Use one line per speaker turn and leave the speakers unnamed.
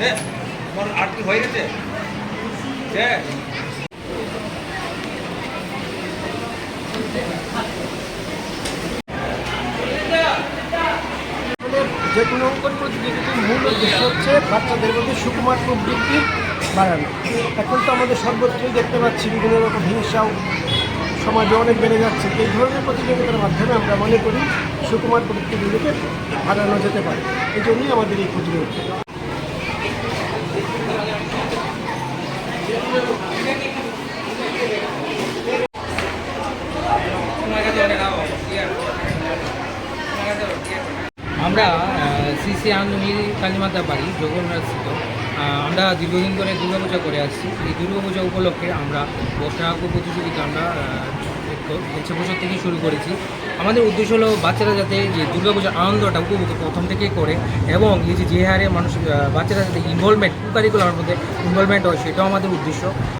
যে কোনো অঙ্কন প্রতিযোগিতার মূল উদ্দেশ্য হচ্ছে বাচ্চাদের মধ্যে সুকুমার প্রবৃত্তি বাড়ানো। এখন তো আমাদের সর্বত্রই দেখতে পাচ্ছি বিভিন্ন রকম হিংসাও সমাজে অনেক বেড়ে যাচ্ছে। এই ধরনের প্রতিযোগিতার মাধ্যমে আমরা মনে করি সুকুমার প্রবৃত্তিগুলোকে বাড়ানো যেতে পারে। এই জন্যই আমাদের এই প্রতিযোগিতা।
আমরা শ্রী আনন্দমীর কালীমাতা বাড়ি, জগন্নাথ স্থিত আমরা দীর্ঘদিন ধরে দুর্গাপূজা করে আসছি। এই দুর্গাপূজা উপলক্ষে আমরা আঁকো প্রতিযোগিতা আমরা হচ্ছে বছর থেকে শুরু করেছি। আমাদের উদ্দেশ্য হলো বাচ্চারা যাতে যে দুর্গাপূজার আনন্দটা উপভোগ প্রথম থেকেই করে, এবং এই যে হারে মানুষ বাচ্চারা যাতে ইনভলভমেন্ট কারিকুলার মধ্যে ইনভলভমেন্ট হয়, সেটাও আমাদের উদ্দেশ্য।